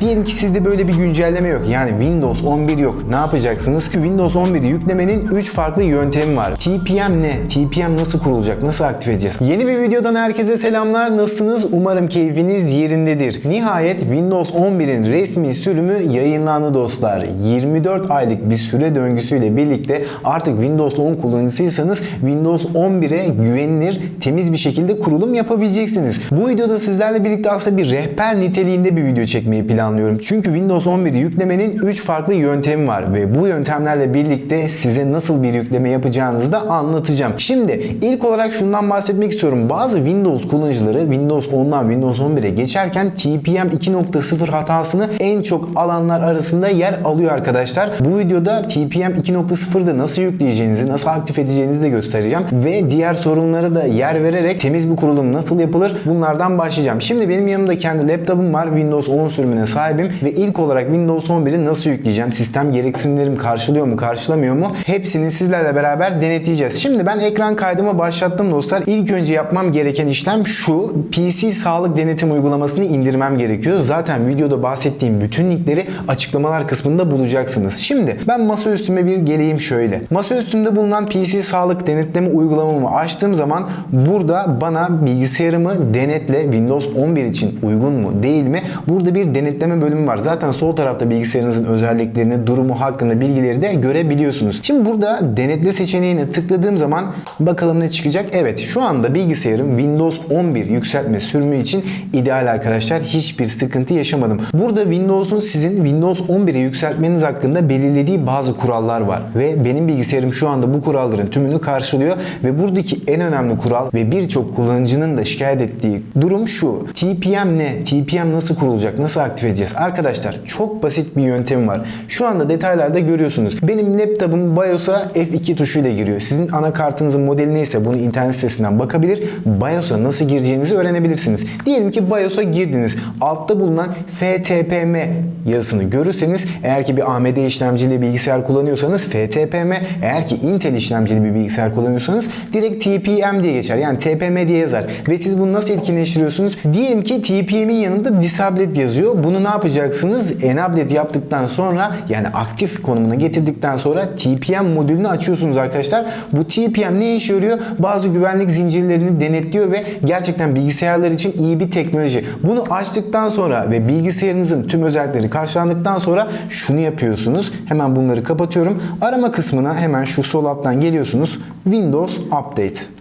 Diyelim ki sizde böyle bir güncelleme yok. Yani Windows 11 yok. Ne yapacaksınız? Windows 11'i yüklemenin 3 farklı yöntemi var. TPM ne? TPM nasıl kurulacak? Nasıl aktif edeceğiz? Yeni bir videodan herkese selamlar. Nasılsınız? Umarım keyfiniz yerindedir. Nihayet Windows 11'in resmi sürümü yayınlandı dostlar. 24 aylık bir süre döngüsüyle birlikte artık Windows 10 kullanıcısıysanız Windows 11'e güvenilir, temiz bir şekilde kurulum yapabileceksiniz. Bu videoda sizlerle birlikte aslında bir rehber niteliğinde bir video çekmeyi planlıyorum. Çünkü Windows 11'i yüklemenin 3 farklı yöntemi var ve bu yöntemlerle birlikte size nasıl bir yükleme yapacağınızı da anlatacağım. Şimdi ilk olarak şundan bahsetmek istiyorum. Bazı Windows kullanıcıları Windows 10'dan Windows 11'e geçerken TPM 2.0 hatasını en çok alanlar arasında yer alıyor arkadaşlar. Bu videoda TPM 2.0'da nasıl yükleyeceğinizi, nasıl aktif edeceğinizi de göstereceğim ve diğer sorunlara da yer vererek temiz bir kurulum nasıl yapılır bunlardan başlayacağım. Şimdi benim yanımda kendi laptopum var. Windows 10 sürümüne sahibim ve ilk olarak Windows 11'i nasıl yükleyeceğim? Sistem gereksinimlerim karşılıyor mu, karşılamıyor mu? Hepsini sizlerle beraber denetleyeceğiz. Şimdi ben ekran kaydımı başlattım dostlar. İlk önce yapmam gereken işlem şu. PC sağlık denetim uygulamasını indirmem gerekiyor. Zaten videoda bahsettiğim bütün linkleri açıklamalar kısmında bulacaksınız. Şimdi ben masa üstüme bir geleyim şöyle. Masa üstümde bulunan PC sağlık denetleme uygulamamı açtığım zaman burada bana bilgisayarımı denetle Windows 11 için uygun mu değil mi? Burada bir denetleme bölümü var. Zaten sol tarafta bilgisayarınızın özelliklerini, durumu hakkında bilgileri de görebiliyorsunuz. Şimdi burada denetle seçeneğine tıkladığım zaman bakalım ne çıkacak? Evet şu anda bilgisayarım Windows 11 yükseltme sürümü için ideal arkadaşlar. Hiçbir sıkıntı yaşamadım. Burada Windows'un sizin Windows 11'e yükseltmeniz hakkında belirlediği bazı kurallar var. Ve benim bilgisayarım şu anda bu kuralların tümünü karşılıyor. Ve buradaki en önemli kural ve birçok kullanıcının da şikayet ettiği durum şu. TPM ne? TPM nasıl kurulacak? Nasıl aktif edeceğiz? Arkadaşlar çok basit bir yöntem var. Şu anda detaylarda görüyorsunuz. Benim laptopum BIOS'a F2 tuşuyla giriyor. Sizin anakartınızın modeli neyse bunu internet sitesinden bakabilir. BIOS'a nasıl gireceğinizi öğrenebilirsiniz. Diyelim ki BIOS'a girdiniz. Altta bulunan FTPM yazısını görürseniz eğer ki bir AMD işlemcili bilgisayar kullanıyorsanız FTPM eğer ki Intel işlemcili bir bilgisayar kullanıyorsanız direkt TPM diye geçer. Yani TPM diye yazar. Ve siz bunu nasıl etkinleştiriyorsunuz? Diyelim ki TPM'in yanında Disablet yazıyor. Bunu ne yapacaksınız? Enablet yaptıktan sonra yani aktif konumuna getirdikten sonra TPM modülünü açıyorsunuz arkadaşlar. Bu TPM ne işe yarıyor? Bazı güvenlik zincirlerini denetliyor ve gerçekten bilgisayarlar için iyi bir teknoloji. Bunu açtıktan sonra ve bilgisayarınızın tüm özellikleri karşılandıktan sonra şunu yapıyorsunuz. Hemen bunları kapatıyorum. Arama kısmına hemen şu sol alttan geliyorsunuz. Windows Update.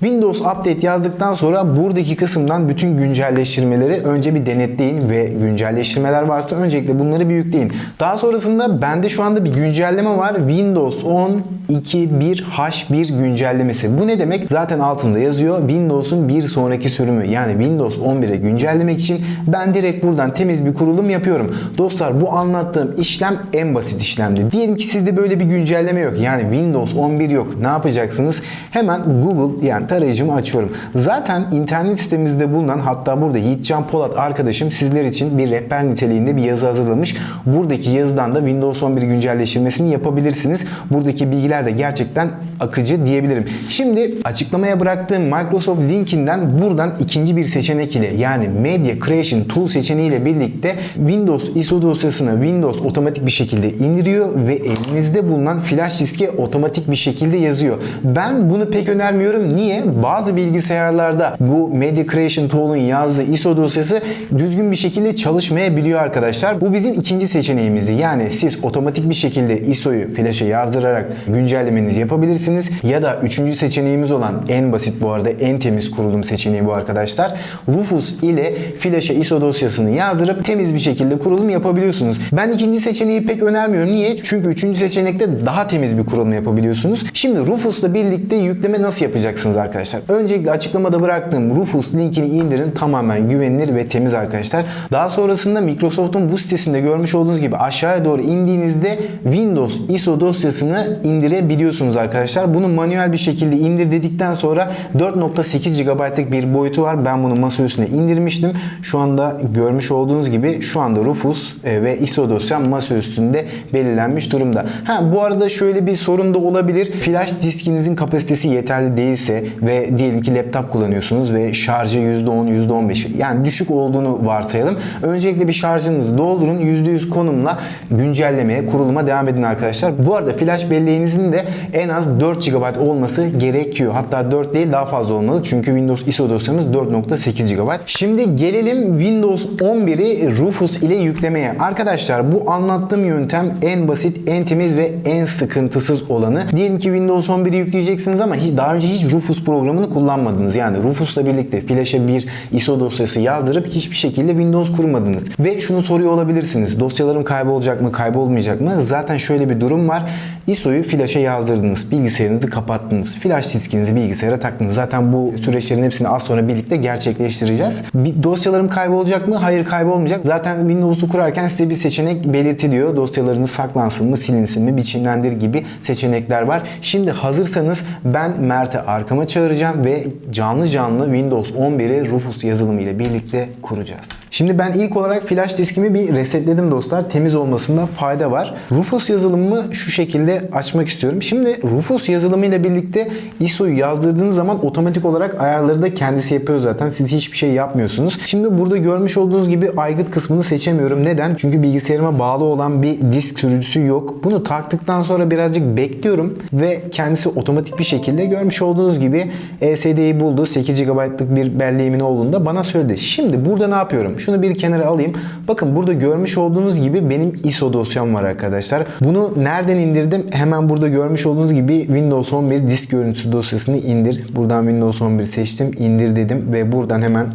Windows Update yazdıktan sonra buradaki kısımdan bütün güncelleştirmeleri önce bir denetleyin ve güncelleştirmeler varsa öncelikle bunları bir yükleyin. Daha sonrasında bende şu anda bir güncelleme var. Windows 10 2.1H1 güncellemesi. Bu ne demek? Zaten altında yazıyor. Windows'un bir sonraki sürümü yani Windows 11'e güncellemek için ben direkt buradan temiz bir kurulum yapıyorum. Dostlar bu anlattığım işlem en basit işlemdi. Diyelim ki sizde böyle bir güncelleme yok. Yani Windows 11 yok. Ne yapacaksınız? Hemen Google yani tarayıcımı açıyorum. Zaten internet sitemizde bulunan hatta burada Yiğitcan Polat arkadaşım sizler için bir rehber niteliğinde bir yazı hazırlamış. Buradaki yazıdan da Windows 11 güncelleştirmesini yapabilirsiniz. Buradaki bilgiler de gerçekten akıcı diyebilirim. Şimdi açıklamaya bıraktığım Microsoft linkinden buradan ikinci bir seçenek ile yani Media Creation Tool seçeneğiyle birlikte Windows ISO dosyasını Windows otomatik bir şekilde indiriyor ve elinizde bulunan flash diske otomatik bir şekilde yazıyor. Ben bunu pek önermiyorum. Niye? Bazı bilgisayarlarda bu Media Creation Tool'un yazdığı ISO dosyası düzgün bir şekilde çalışmayabiliyor arkadaşlar. Bu bizim ikinci seçeneğimizdi. Yani siz otomatik bir şekilde ISO'yu flash'a yazdırarak güncellemenizi yapabilirsiniz. Ya da üçüncü seçeneğimiz olan en basit bu arada en temiz kurulum seçeneği bu arkadaşlar. Rufus ile flash'a ISO dosyasını yazdırıp temiz bir şekilde kurulum yapabiliyorsunuz. Ben ikinci seçeneği pek önermiyorum. Niye? Çünkü üçüncü seçenekte daha temiz bir kurulum yapabiliyorsunuz. Şimdi Rufus'la birlikte yükleme nasıl yapacaksınız arkadaşlar? Öncelikle açıklamada bıraktığım Rufus linkini indirin. Tamamen güvenilir ve temiz arkadaşlar. Daha sonrasında Microsoft'un bu sitesinde görmüş olduğunuz gibi aşağıya doğru indiğinizde Windows ISO dosyasını indirebiliyorsunuz arkadaşlar. Bunu manuel bir şekilde indir dedikten sonra 4.8 GB'lık bir boyutu var. Ben bunu masa üstüne indirmiştim. Şu anda görmüş olduğunuz gibi şu anda Rufus e, ve ISO dosyam masa üstünde belirlenmiş durumda. Ha bu arada şöyle bir sorun da olabilir. Flash diskinizin kapasitesi yeterli değilse ve diyelim ki laptop kullanıyorsunuz ve şarjı %10, %15 yani düşük olduğunu varsayalım. Öncelikle bir şarjınızı doldurun. %100 konumla güncellemeye, kuruluma devam edin arkadaşlar. Bu arada flash belleğinizin de en az 4 GB olması gerekiyor. Hatta 4 değil daha fazla olmalı. Çünkü Windows ISO dosyamız 4.8 GB. Şimdi gelelim Windows 11'i Rufus ile yüklemeye. Arkadaşlar bu anlattığım yöntem en basit, en temiz ve en sıkıntısız olanı. Diyelim ki Windows 11'i yükleyeceksiniz ama daha önce hiç Rufus programını kullanmadınız. Yani Rufus'la birlikte flash'a bir ISO dosyası yazdırıp hiçbir şekilde Windows kurmadınız. Ve şunu soruyor olabilirsiniz. Dosyalarım kaybolacak mı, kaybolmayacak mı? Zaten şöyle bir durum var. ISO'yu flash'a yazdırdınız. Bilgisayarınızı kapattınız. Flash diskinizi bilgisayara taktınız. Zaten bu süreçlerin hepsini az sonra birlikte gerçekleştireceğiz. Bir, dosyalarım kaybolacak mı? Hayır kaybolmayacak. Zaten Windows'u kurarken size bir seçenek belirtiliyor. Dosyalarınız saklansın mı, silinsin mi, biçimlendir gibi seçenekler var. Şimdi hazırsanız ben Mert'i arkama çağıracağım ve canlı canlı Windows 11'i Rufus yazılımı ile birlikte kuracağız. Şimdi ben ilk olarak flash diskimi bir resetledim dostlar. Temiz olmasında fayda var. Rufus yazılımımı şu şekilde açmak istiyorum. Şimdi Rufus yazılımı ile birlikte ISO'yu yazdırdığınız zaman otomatik olarak ayarları da kendisi yapıyor zaten. Siz hiçbir şey yapmıyorsunuz. Şimdi burada görmüş olduğunuz gibi aygıt kısmını seçemiyorum. Neden? Çünkü bilgisayarıma bağlı olan bir disk sürücüsü yok. Bunu taktıktan sonra birazcık bekliyorum ve kendisi otomatik bir şekilde görmüş olduğunuz gibi ESD'yi buldu. 8 GB'lık bir belleğimin olduğunda bana söyledi. Şimdi burada ne yapıyorum? Şunu bir kenara alayım. Bakın burada görmüş olduğunuz gibi benim ISO dosyam var arkadaşlar. Bunu nereden indirdim? Hemen burada görmüş olduğunuz gibi Windows 11 disk görüntüsü dosyasını indir. Buradan Windows 11 seçtim. indir dedim ve buradan hemen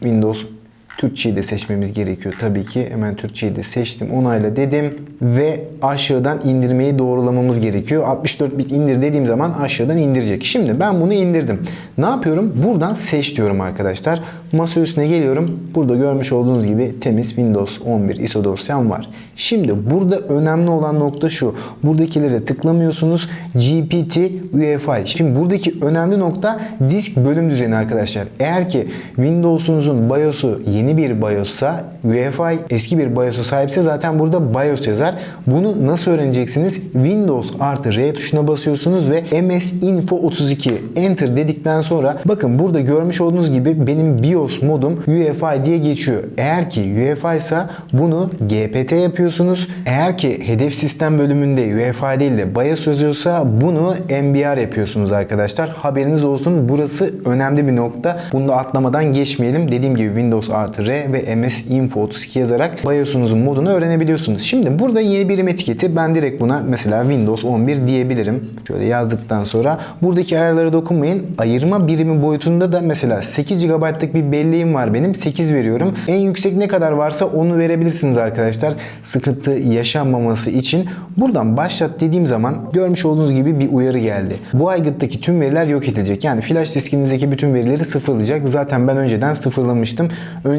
Windows Türkçeyi de seçmemiz gerekiyor tabii ki. Hemen Türkçeyi de seçtim. Onayla dedim ve aşağıdan indirmeyi doğrulamamız gerekiyor. 64 bit indir dediğim zaman aşağıdan indirecek. Şimdi ben bunu indirdim. Ne yapıyorum? Buradan seç diyorum arkadaşlar. Masa üstüne geliyorum. Burada görmüş olduğunuz gibi temiz Windows 11 ISO dosyam var. Şimdi burada önemli olan nokta şu. Buradakilere tıklamıyorsunuz. GPT UEFI. Şimdi buradaki önemli nokta disk bölüm düzeni arkadaşlar. Eğer ki Windows'unuzun BIOS'u yeni bir BIOS'sa UEFI eski bir BIOS'a sahipse zaten burada BIOS yazar. Bunu nasıl öğreneceksiniz? Windows artı R tuşuna basıyorsunuz ve MS Info 32 Enter dedikten sonra bakın burada görmüş olduğunuz gibi benim BIOS modum UEFI diye geçiyor. Eğer ki UEFI ise bunu GPT yapıyorsunuz. Eğer ki hedef sistem bölümünde UEFI değil de BIOS yazıyorsa bunu MBR yapıyorsunuz arkadaşlar. Haberiniz olsun. Burası önemli bir nokta. Bunu da atlamadan geçmeyelim. Dediğim gibi Windows artı R ve MS Info 32 yazarak BIOS'unuzun modunu öğrenebiliyorsunuz. Şimdi burada yeni birim etiketi ben direkt buna mesela Windows 11 diyebilirim. Şöyle yazdıktan sonra buradaki ayarlara dokunmayın. Ayırma birimi boyutunda da mesela 8 GB'lık bir belleğim var benim. 8 veriyorum. En yüksek ne kadar varsa onu verebilirsiniz arkadaşlar. Sıkıntı yaşanmaması için. Buradan başlat dediğim zaman görmüş olduğunuz gibi bir uyarı geldi. Bu aygıttaki tüm veriler yok edilecek. Yani flash diskinizdeki bütün verileri sıfırlayacak. Zaten ben önceden sıfırlamıştım.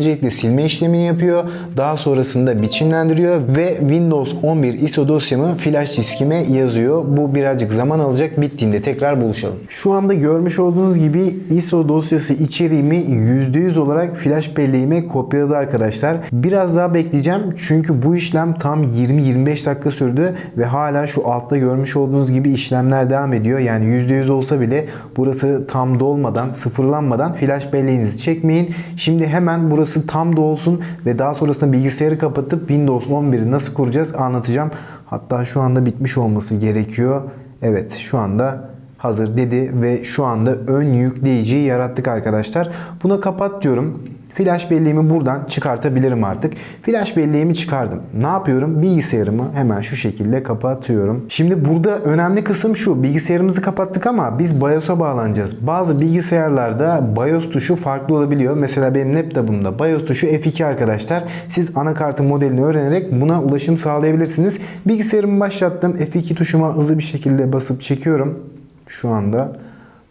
Öncelikle silme işlemini yapıyor. Daha sonrasında biçimlendiriyor ve Windows 11 ISO dosyamı flash diskime yazıyor. Bu birazcık zaman alacak. Bittiğinde tekrar buluşalım. Şu anda görmüş olduğunuz gibi ISO dosyası içeriğimi %100 olarak flash belleğime kopyaladı arkadaşlar. Biraz daha bekleyeceğim çünkü bu işlem tam 20-25 dakika sürdü ve hala şu altta görmüş olduğunuz gibi işlemler devam ediyor. Yani %100 olsa bile burası tam dolmadan, sıfırlanmadan flash belleğinizi çekmeyin. Şimdi hemen burası tam dolsun ve daha sonrasında bilgisayarı kapatıp Windows 11'i nasıl kuracağız anlatacağım. Hatta şu anda bitmiş olması gerekiyor. Evet şu anda hazır dedi ve şu anda ön yükleyiciyi yarattık arkadaşlar. Buna kapat diyorum. Flash belleğimi buradan çıkartabilirim artık. Flash belleğimi çıkardım. Ne yapıyorum? Bilgisayarımı hemen şu şekilde kapatıyorum. Şimdi burada önemli kısım şu. Bilgisayarımızı kapattık ama biz BIOS'a bağlanacağız. Bazı bilgisayarlarda BIOS tuşu farklı olabiliyor. Mesela benim laptopumda BIOS tuşu F2 arkadaşlar. Siz anakartın modelini öğrenerek buna ulaşım sağlayabilirsiniz. Bilgisayarımı başlattım. F2 tuşuma hızlı bir şekilde basıp çekiyorum. Şu anda.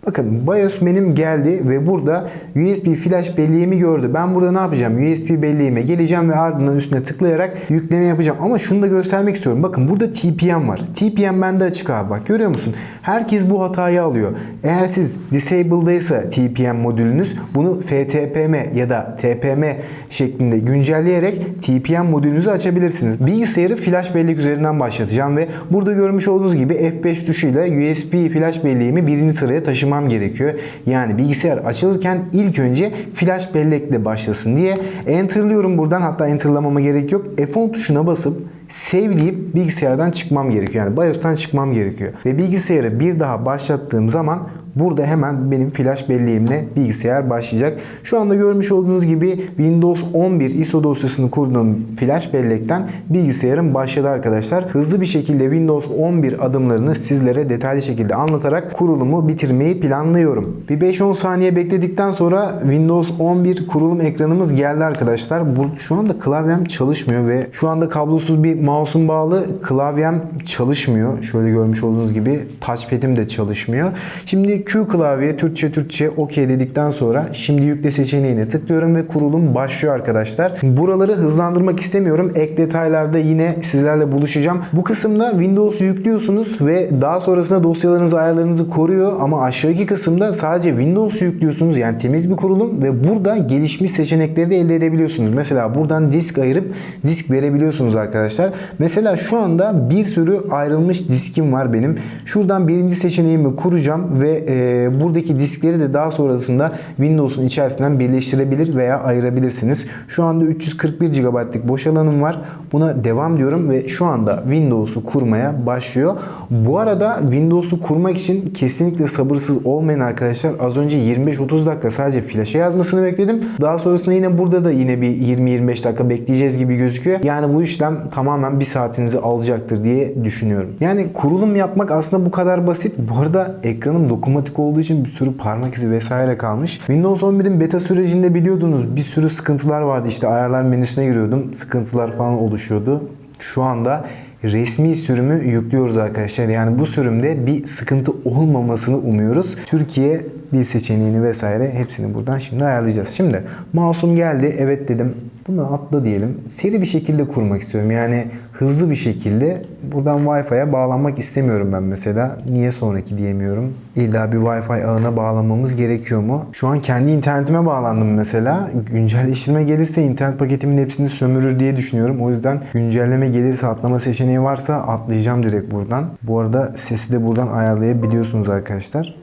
Bakın BIOS benim geldi ve burada USB flash belleğimi gördü. Ben burada ne yapacağım? USB belleğime geleceğim ve ardından üstüne tıklayarak yükleme yapacağım. Ama şunu da göstermek istiyorum. Bakın burada TPM var. TPM bende açık abi. Bak görüyor musun? Herkes bu hatayı alıyor. Eğer siz disabled'daysa TPM modülünüz bunu FTPM ya da TPM şeklinde güncelleyerek TPM modülünüzü açabilirsiniz. Bilgisayarı flash bellek üzerinden başlatacağım ve burada görmüş olduğunuz gibi F5 tuşuyla USB flash belleğimi birinci sıraya taşımak taşımam gerekiyor. Yani bilgisayar açılırken ilk önce flash bellekle başlasın diye enterlıyorum buradan. Hatta enterlamama gerek yok. F10 tuşuna basıp save'leyip bilgisayardan çıkmam gerekiyor. Yani BIOS'tan çıkmam gerekiyor. Ve bilgisayarı bir daha başlattığım zaman burada hemen benim flash belleğimle bilgisayar başlayacak. Şu anda görmüş olduğunuz gibi Windows 11 ISO dosyasını kurduğum flash bellekten bilgisayarım başladı arkadaşlar. Hızlı bir şekilde Windows 11 adımlarını sizlere detaylı şekilde anlatarak kurulumu bitirmeyi planlıyorum. Bir 5-10 saniye bekledikten sonra Windows 11 kurulum ekranımız geldi arkadaşlar. Bu, şu anda klavyem çalışmıyor ve şu anda kablosuz bir mouse'um bağlı. Klavyem çalışmıyor. Şöyle görmüş olduğunuz gibi touchpad'im de çalışmıyor. Şimdi Q klavye Türkçe Türkçe OK dedikten sonra şimdi yükle seçeneğine tıklıyorum ve kurulum başlıyor arkadaşlar. Buraları hızlandırmak istemiyorum. Ek detaylarda yine sizlerle buluşacağım. Bu kısımda Windows yüklüyorsunuz ve daha sonrasında dosyalarınızı ayarlarınızı koruyor ama aşağıdaki kısımda sadece Windows yüklüyorsunuz. Yani temiz bir kurulum ve burada gelişmiş seçenekleri de elde edebiliyorsunuz. Mesela buradan disk ayırıp disk verebiliyorsunuz arkadaşlar. Mesela şu anda bir sürü ayrılmış diskim var benim. Şuradan birinci seçeneğimi kuracağım ve e, buradaki diskleri de daha sonrasında Windows'un içerisinden birleştirebilir veya ayırabilirsiniz. Şu anda 341 GB'lık boş alanım var. Buna devam diyorum ve şu anda Windows'u kurmaya başlıyor. Bu arada Windows'u kurmak için kesinlikle sabırsız olmayın arkadaşlar. Az önce 25-30 dakika sadece flash'a yazmasını bekledim. Daha sonrasında yine burada da yine bir 20-25 dakika bekleyeceğiz gibi gözüküyor. Yani bu işlem tamamen bir saatinizi alacaktır diye düşünüyorum. Yani kurulum yapmak aslında bu kadar basit. Bu arada ekranım dokunmatik olduğu için bir sürü parmak izi vesaire kalmış. Windows 11'in beta sürecinde biliyordunuz bir sürü sıkıntılar vardı. İşte ayarlar menüsüne giriyordum. Sıkıntılar falan oluşuyordu. Şu anda resmi sürümü yüklüyoruz arkadaşlar. Yani bu sürümde bir sıkıntı olmamasını umuyoruz. Türkiye dil seçeneğini vesaire hepsini buradan şimdi ayarlayacağız. Şimdi mouse'um geldi. Evet dedim. Bunu atla diyelim. Seri bir şekilde kurmak istiyorum. Yani hızlı bir şekilde buradan Wi-Fi'ye bağlanmak istemiyorum ben mesela. Niye sonraki diyemiyorum. İlla bir Wi-Fi ağına bağlanmamız gerekiyor mu? Şu an kendi internetime bağlandım mesela. Güncelleştirme gelirse internet paketimin hepsini sömürür diye düşünüyorum. O yüzden güncelleme gelirse atlama seçeneği varsa atlayacağım direkt buradan. Bu arada sesi de buradan ayarlayabiliyorsunuz arkadaşlar.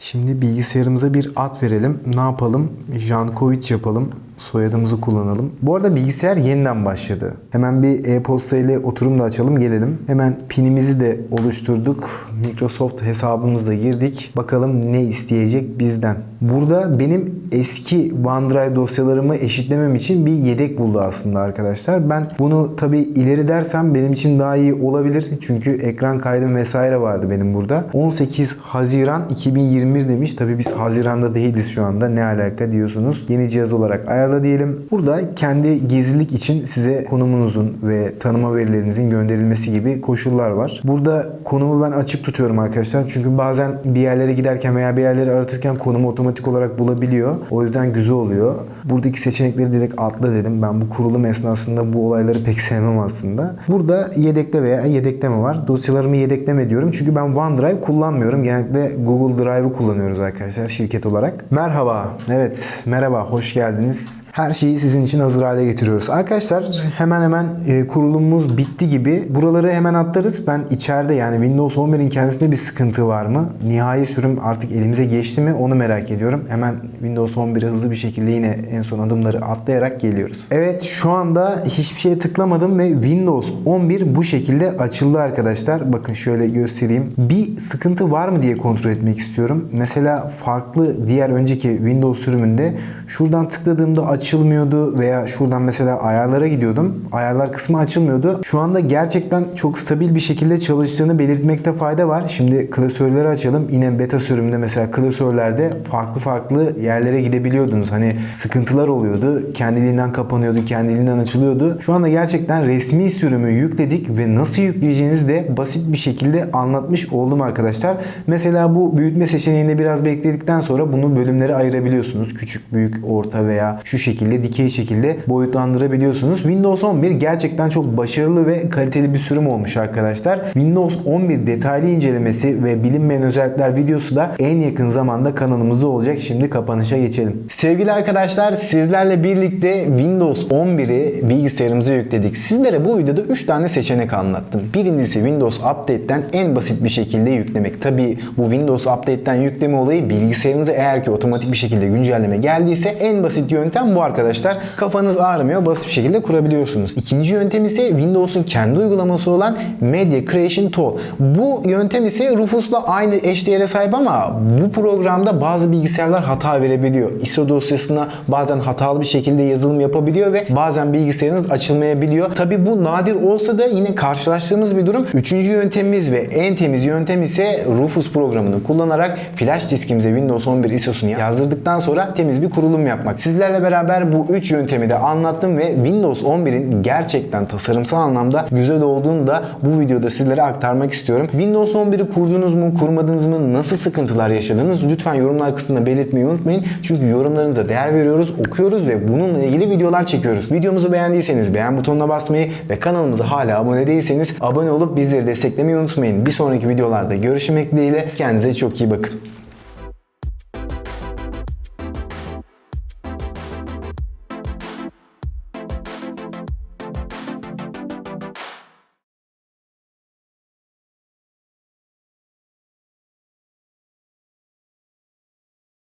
Şimdi bilgisayarımıza bir ad verelim. Ne yapalım? Jankovic yapalım. Soyadımızı kullanalım. Bu arada bilgisayar yeniden başladı. Hemen bir e-posta ile oturum da açalım gelelim. Hemen pinimizi de oluşturduk. Microsoft hesabımızda girdik. Bakalım ne isteyecek bizden. Burada benim eski OneDrive dosyalarımı eşitlemem için bir yedek buldu aslında arkadaşlar. Ben bunu tabi ileri dersem benim için daha iyi olabilir. Çünkü ekran kaydım vesaire vardı benim burada. 18 Haziran 2021 demiş. Tabi biz Haziran'da değiliz şu anda. Ne alaka diyorsunuz. Yeni cihaz olarak ayarla diyelim. Burada kendi gizlilik için size konumunuzun ve tanıma verilerinizin gönderilmesi gibi koşullar var. Burada konumu ben açık tutuyorum arkadaşlar. Çünkü bazen bir yerlere giderken veya bir yerleri aratırken konumu otomatik olarak bulabiliyor. O yüzden güzel oluyor. Buradaki seçenekleri direkt atla dedim. Ben bu kurulum esnasında bu olayları pek sevmem aslında. Burada yedekle veya yedekleme var. Dosyalarımı yedekleme diyorum. Çünkü ben OneDrive kullanmıyorum. Genellikle Google Drive'ı kullanıyoruz arkadaşlar şirket olarak. Merhaba. Evet merhaba. Hoş geldiniz. Her şeyi sizin için hazır hale getiriyoruz. Arkadaşlar hemen hemen e, kurulumumuz bitti gibi. Buraları hemen atlarız. Ben içeride yani Windows 11'in kendisinde bir sıkıntı var mı? Nihai sürüm artık elimize geçti mi? Onu merak ediyorum. Hemen Windows 11'e hızlı bir şekilde yine en son adımları atlayarak geliyoruz. Evet şu anda hiçbir şeye tıklamadım ve Windows 11 bu şekilde açıldı arkadaşlar. Bakın şöyle göstereyim. Bir sıkıntı var mı diye kontrol etmek istiyorum. Mesela farklı diğer önceki Windows sürümünde şuradan tıkladığımda açılmıyordu veya şuradan mesela ayarlara gidiyordum. Ayarlar kısmı açılmıyordu. Şu anda gerçekten çok stabil bir şekilde çalıştığını belirtmekte fayda var. Şimdi klasörleri açalım. Yine beta sürümünde mesela klasörlerde farklı farklı yerlere gidebiliyordunuz. Hani sıkıntılar oluyordu. Kendiliğinden kapanıyordu, kendiliğinden açılıyordu. Şu anda gerçekten resmi sürümü yükledik ve nasıl yükleyeceğinizi de basit bir şekilde anlatmış oldum arkadaşlar. Mesela bu büyütme seçeneğinde biraz bekledikten sonra bunu bölümlere ayırabiliyorsunuz. Küçük, büyük, orta veya şu şekilde dikey şekilde boyutlandırabiliyorsunuz. Windows 11 gerçekten çok başarılı ve kaliteli bir sürüm olmuş arkadaşlar. Windows 11 detaylı incelemesi ve bilinmeyen özellikler videosu da en yakın zamanda kanalımızda olacak. Şimdi kapanışa geçelim. Sevgili arkadaşlar sizlerle birlikte Windows 11'i bilgisayarımıza yükledik. Sizlere bu videoda 3 tane seçenek anlattım. Birincisi Windows Update'ten en basit bir şekilde yüklemek. Tabii bu Windows Update'ten yükleme olayı bilgisayarınıza eğer ki otomatik bir şekilde güncelleme geldiyse en basit yöntem bu arkadaşlar. Kafanız ağrımıyor basit bir şekilde kurabiliyorsunuz. İkinci yöntem ise Windows'un kendi uygulaması olan Media Creation Tool. Bu yöntem ise Rufus'la aynı eşdeğere sahip ama bu programda bazı bilgisayarlar hata verebiliyor. ISO dosyasına bazen hatalı bir şekilde yazılım yapabiliyor ve bazen bilgisayarınız açılmayabiliyor. Tabi bu nadir olsa da yine karşılaştığımız bir durum. Üçüncü yöntemimiz ve en temiz yöntem ise Rufus programını kullanarak flash diskimize Windows 11 ISO'sunu yazdırdıktan sonra temiz bir kurulum yapmak. Sizlerle beraber bu üç yöntemi de anlattım ve Windows 11'in gerçekten tasarımsal anlamda güzel olduğunu da bu videoda sizlere aktarmak istiyorum. Windows 11'i kurdunuz mu, kurmadınız mı, nasıl sıkıntılar yaşadınız? Lütfen yorumlar kısmında belirtmeyi unutmayın. Çünkü yorumlarınıza değer veriyoruz, okuyoruz ve bununla ilgili videolar çekiyoruz. Videomuzu beğendiyseniz beğen butonuna basmayı ve kanalımıza hala abone değilseniz abone olup bizleri desteklemeyi unutmayın. Bir sonraki videolarda görüşmek dileğiyle. Kendinize çok iyi bakın.